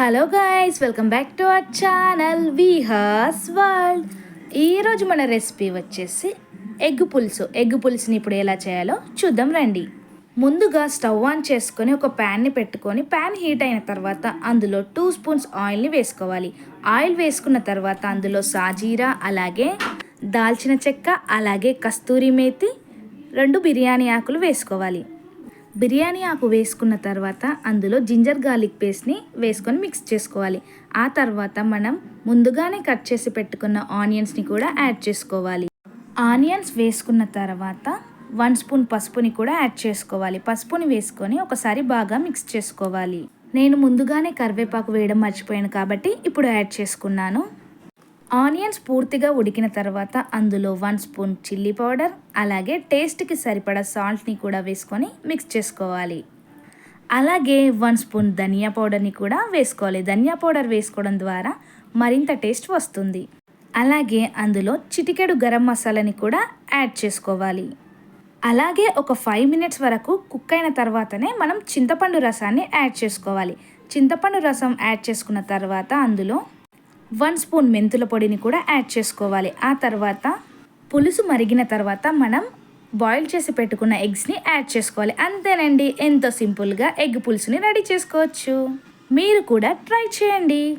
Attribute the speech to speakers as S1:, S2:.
S1: Hello guys welcome back to our channel వీహాస్ world ఈరోజు మన recipe వచ్చేసి ఎగ్ పులుసు. ఎగ్ పులుసుని ఇప్పుడు ఎలా చేయాలో చూద్దాం రండి. ముందుగా స్టవ్ ఆన్ చేసుకొని ఒక ప్యాన్ని పెట్టుకొని ప్యాన్ హీట్ అయిన తర్వాత అందులో టూ స్పూన్స్ ఆయిల్ని వేసుకోవాలి. ఆయిల్ వేసుకున్న తర్వాత అందులో సాజీరా అలాగే దాల్చిన చెక్క అలాగే కస్తూరి మేతి రెండు బిర్యానీ ఆకులు వేసుకోవాలి. బిర్యానీ ఆకు వేసుకున్న తర్వాత అందులో జింజర్ గార్లిక్ పేస్ట్ని వేసుకొని మిక్స్ చేసుకోవాలి. ఆ తర్వాత మనం ముందుగానే కట్ చేసి పెట్టుకున్న ఆనియన్స్ని కూడా యాడ్ చేసుకోవాలి. ఆనియన్స్ వేసుకున్న తర్వాత వన్ స్పూన్ పసుపుని కూడా యాడ్ చేసుకోవాలి. పసుపుని వేసుకొని ఒకసారి బాగా మిక్స్ చేసుకోవాలి. నేను ముందుగానే కరివేపాకు వేయడం మర్చిపోయాను కాబట్టి ఇప్పుడు యాడ్ చేసుకున్నాను. ఆనియన్స్ పూర్తిగా ఉడికిన తర్వాత అందులో వన్ స్పూన్ చిల్లీ పౌడర్ అలాగే టేస్ట్కి సరిపడా సాల్ట్ని కూడా వేసుకొని మిక్స్ చేసుకోవాలి. అలాగే వన్ స్పూన్ ధనియా పౌడర్ని కూడా వేసుకోవాలి. ధనియా పౌడర్ వేసుకోవడం ద్వారా మరింత టేస్ట్ వస్తుంది. అలాగే అందులో చిటికెడు గరం మసాలాని కూడా యాడ్ చేసుకోవాలి. అలాగే ఒక ఫైవ్ మినిట్స్ వరకు కుక్ అయిన తర్వాతనే మనం చింతపండు రసాన్ని యాడ్ చేసుకోవాలి. చింతపండు రసం యాడ్ చేసుకున్న తర్వాత అందులో వన్ స్పూన్ మెంతుల పొడిని కూడా యాడ్ చేసుకోవాలి. ఆ తర్వాత పులుసు మరిగిన తర్వాత మనం బాయిల్ చేసి పెట్టుకున్న ఎగ్స్ని యాడ్ చేసుకోవాలి. అంతేనండి. ఎంతో సింపుల్గా ఎగ్ పులుసుని రెడీ చేసుకోవచ్చు. మీరు కూడా ట్రై చేయండి.